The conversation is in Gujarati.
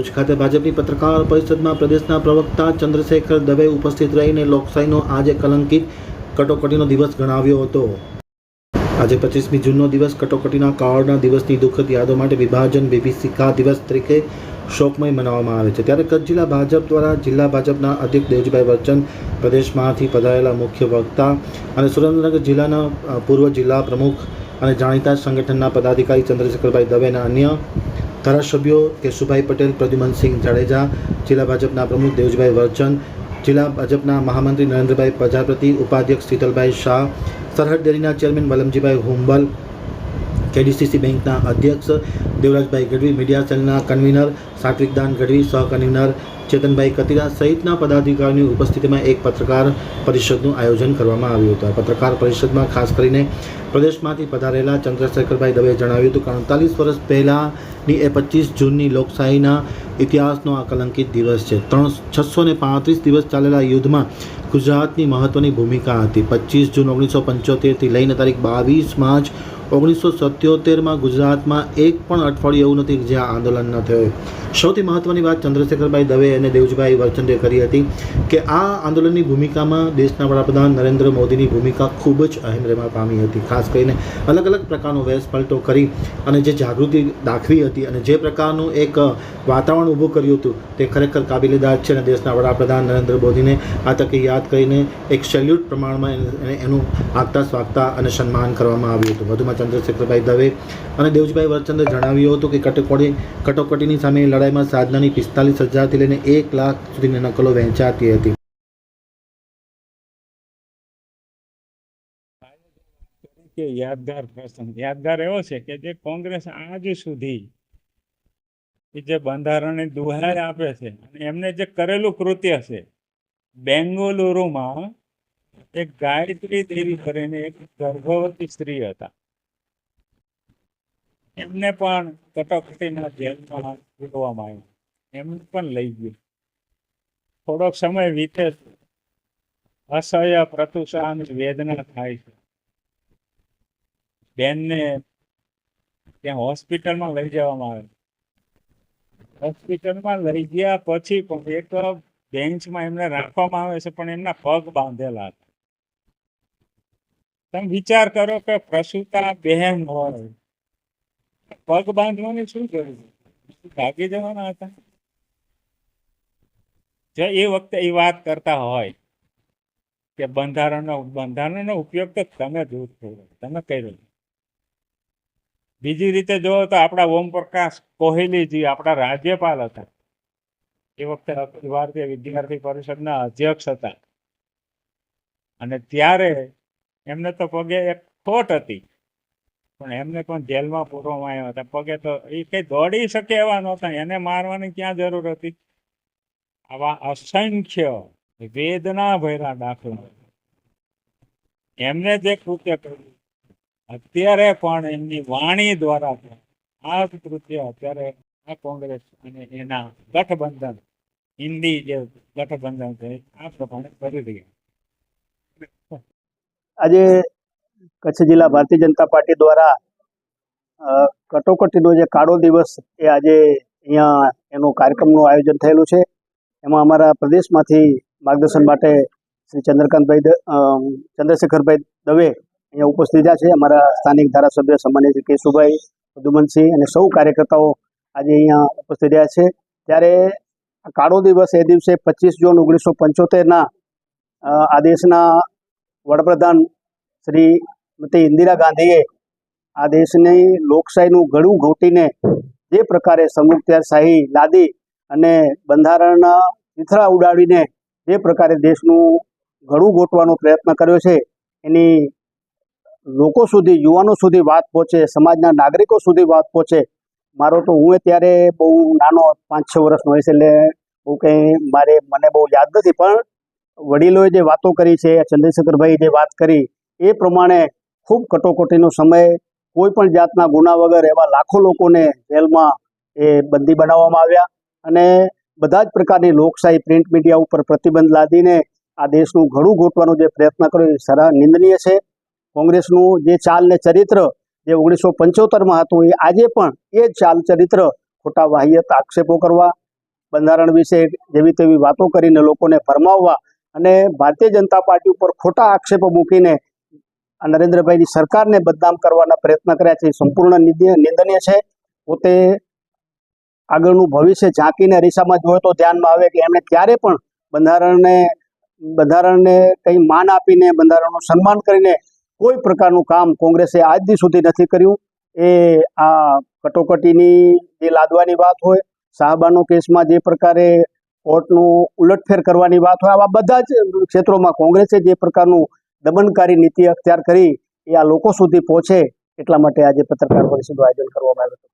ભુજ ખાતે ભાજપની પત્રકાર પરિષદમાં પ્રદેશના પ્રવક્તા ચંદ્રશેખર દવે ઉપસ્થિત રહીને લોકશાહીનો આજે કલંકિત કટોકટીનો દિવસ ગણાવ્યો હતો. આજે પચીસમી જૂનનો દિવસ કટોકટીના કાળના દિવસની દુઃખદ યાદો માટે વિભાજન વિભીષિકા દિવસ તરીકે શોકમય મનાવવામાં આવે છે. ત્યારે કચ્છ જિલ્લા ભાજપ દ્વારા જિલ્લા ભાજપના અધ્યક્ષ દેવજીભાઈ વચ્ચન પ્રદેશમાંથી પધારેલા મુખ્ય વક્તા અને સુરેન્દ્રનગર જિલ્લાના પૂર્વ જિલ્લા પ્રમુખ અને જાણીતા સંગઠનના પદાધિકારી ચંદ્રશેખરભાઈ દવે અને અન્ય ધારાસભ્યો કેશુભાઈ પટેલ પ્રદ્યુમનસિંહ જાડેજા, જિલ્લા ભાજપના પ્રમુખ દેવજીભાઈ વરચંદ જિલ્લા ભાજપના મહામંત્રી નરેન્દ્રભાઈ પ્રજાપતિ, ઉપાધ્યક્ષ શીતલભાઈ શાહ, સરહદ ડેરીના ચેરમેન વલમજીભાઈ હુંબલ, કેડીસીસી બેંકના અધ્યક્ષ દેવરાજભાઈ ગઢવી, મીડિયા સેલના કન્વીનર સાત્વિકદાન ગઢવી સહ કન્વીનર ચેતનભાઈ કતિરા સહિતના પદાધિકારીની ઉપસ્થિતિમાં એક પત્રકાર પરિષદનું આયોજન કરવામાં આવ્યું હતું. પત્રકાર પરિષદમાં ખાસ કરીને પ્રદેશમાંથી પધારેલા ચંદ્રશેખરભાઈ દવેએ જણાવ્યું હતું કે અડતાલીસ વર્ષ પહેલાંની એ પચીસ જૂનની લોકશાહીના ઇતિહાસનો આ કલંકિત દિવસ છે. ત્રણ છસો ને પાંત્રીસ દિવસ ચાલેલા યુદ્ધમાં ગુજરાતની મહત્ત્વની ભૂમિકા હતી. પચીસ જૂન ઓગણીસો પંચોતેરથી લઈને તારીખ બાવીસ માર્ચ ઓગણીસો સત્યોતેરમાં ગુજરાતમાં એક પણ અઠવાડિયું એવું નથી જ્યાં આંદોલન ન થયું. સૌથી મહત્ત્વની વાત ચંદ્રશેખરભાઈ દવે અને દેવજીભાઈ વરચંદે કરી હતી કે આ આંદોલનની ભૂમિકામાં દેશના વડાપ્રધાન નરેન્દ્ર મોદીની ભૂમિકા ખૂબ જ અહેમ રહેવા પામી હતી. ખાસ કરીને અલગ અલગ પ્રકારનો વેશ પલટો કરી અને જે જાગૃતિ દાખવી હતી અને જે પ્રકારનું એક વાતાવરણ ઊભું કર્યું હતું તે ખરેખર કાબિલેદાર છે અને દેશના વડાપ્રધાન નરેન્દ્ર મોદીને આ તકે યાદ કરીને એક સેલ્યુટ પ્રમાણમાં એને- આગતા સ્વાગતા અને સન્માન કરવામાં આવ્યું હતું. વધુમાં ચંદ્રશેખરભાઈ દવે અને દેવજીભાઈ વરચંદે જણાવ્યું હતું કે કટોકટી કટોકટીની સામે લડાઈમાં સાધનાની પિસ્તાલીસ હજારથી લઈને એક લાખ સુધીની નકલો વહેંચાતી હતી. યાદગાર પ્રસંગ. યાદગાર એવો છે કે જે કોંગ્રેસ આજ સુધી એ જે બંધારણની દુહાર આપે છે અને એમને જે કરેલું કૃત્ય છે, બેંગલુરુમાં એક ગાયત્રી દેવી કરીને એક ગર્ભવતી સ્ત્રી હતા. એમને પણ કટોકટીના જેલમાં પૂરવામાં આવ્યું. એમને પણ લઈ ગયું. થોડોક સમય વીતે. અસહ્ય પ્રતુષા વેદના થાય છે. બેનને ત્યાં હોસ્પિટલમાં લઈ જવામાં આવે. હોસ્પિટલમાં લઈ ગયા પછી પણ એક બેન્ચમાં એમને રાખવામાં આવે છે, પણ એમના પગ બાંધેલા હતા. તમે વિચાર કરો કે પ્રસૂતા બહેન હોય પગ બાંધવાની શું જરૂર ભાગી જવાના હતા. જો એ વખતે એ વાત કરતા હોય કે બંધારણનો બંધારણનો ઉપયોગ તો તમે જ તમે કર્યો. બીજી રીતે જોવો તો આપણા ઓમ પ્રકાશ કોહલીજી આપણા રાજ્યપાલ હતા. એ વખતે ભારતીય વિદ્યાર્થી પરિષદના અધ્યક્ષ હતા. અને ત્યારે એમને તો પગે એક ખોટ હતી. પણ એમને પણ જેલમાં પૂરવામાં આવ્યા હતા. પગે તો એ કંઈ દોડી શકે એવા નહોતા. એને મારવાની ક્યાં જરૂર હતી? આવા અસંખ્ય વેદના ભર્યા દાખલા. એમને જે કૃત્ય કર્યું, અત્યારે પણ એમની વાણી દ્વારા આ કૃત્ય અત્યારે આ કોંગ્રેસ અને એના ગઠબંધન, હિન્દી જે ગઠબંધન છે, આ પ્રમાણે કરી રહ્યા આજે કચ્છ જિલ્લા ભારતીય જનતા પાર્ટી દ્વારા કટોકટીનો જે કાળો દિવસ એ આજે અહીંયા એનો કાર્યક્રમનું આયોજન થયેલું છે. એમાં અમારા પ્રદેશમાંથી માર્ગદર્શન માટે શ્રી ચંદ્રકાંતભાઈ ચંદ્રશેખરભાઈ દવે અહીંયા ઉપસ્થિત રહ્યા છે. અમારા સ્થાનિક ધારાસભ્ય સામાન્ય શ્રી કેશુભાઈ મધુમનસિંહ અને સૌ કાર્યકર્તાઓ આજે અહીંયા ઉપસ્થિત રહ્યા છે. ત્યારે કાળો દિવસ એ દિવસે પચીસ જૂન ઓગણીસો પંચોતેરના આ દેશના વડાપ્રધાન શ્રીમતી ઇન્દિરા ગાંધીએ આ દેશની લોકશાહીનું ગળું ઘોટીને જે પ્રકારે સંયુક્તશાહી લાદી અને બંધારણના ચિથરા ઉડાડીને જે પ્રકારે દેશનું ગળું ગોટવાનો પ્રયત્ન કર્યો છે, એની લોકો સુધી, યુવાનો સુધી વાત પહોંચે, સમાજના નાગરિકો સુધી વાત પહોંચે. મારો તો હું ત્યારે બહુ નાનો પાંચ છ વર્ષનો હોય છે એટલે બહુ કંઈ મારે, મને બહુ યાદ નથી, પણ વડીલોએ જે વાતો કરી છે, ચંદ્રશેખરભાઈ જે વાત કરી એ પ્રમાણે ખૂબ કટોકટીનો સમય કોઈ પણ જાતના ગુના વગર એવા લાખો લોકોને જેલમાં એ બંદી બનાવવામાં આવ્યા અને બધા જ પ્રકારની લોકશાહી પ્રિન્ટ મીડિયા ઉપર પ્રતિબંધ લાદીને આ દેશનું ઘડું ઘોટવાનો જે પ્રયત્ન કર્યો એ સરા નિંદનીય છે. કોંગ્રેસનું જે ચાલ ને ચરિત્ર જે ઓગણીસો પંચોતેરમાં હતું એ આજે પણ એ જ ચાલ ચરિત્ર ખોટા વાહ્યત, આક્ષેપો કરવા, બંધારણ વિશે જેવી તેવી વાતો કરીને લોકોને ફરમાવવા અને ભારતીય જનતા પાર્ટી ઉપર ખોટા આક્ષેપો મૂકીને આ નરેન્દ્રભાઈની સરકારને બદનામ કરવાના પ્રયત્ન કર્યા છે, એ સંપૂર્ણ નિંદનીય છે. પોતે આગળનું ભવિષ્ય ઝાંકીને અરીસામાં જોયો તો ધ્યાનમાં આવે કે એમણે ક્યારે પણ બંધારણને બંધારણને કંઈ માન આપીને, બંધારણનું સન્માન કરીને કોઈ પ્રકારનું કામ કોંગ્રેસે આજ સુધી નથી કર્યું. એ આ કટોકટીની જે લાદવાની વાત હોય, સાહબાનો કેસમાં જે પ્રકારે કોર્ટનું ઉલટફેર કરવાની વાત હોય, આવા બધા જ ક્ષેત્રોમાં કોંગ્રેસે જે પ્રકારનું દમનકારી નીતિ અખ્તિયાર કરી એ આ લોકો સુધી પહોંચે એટલા માટે આજે પત્રકાર પરિષદનું આયોજન કરવામાં આવ્યું હતું.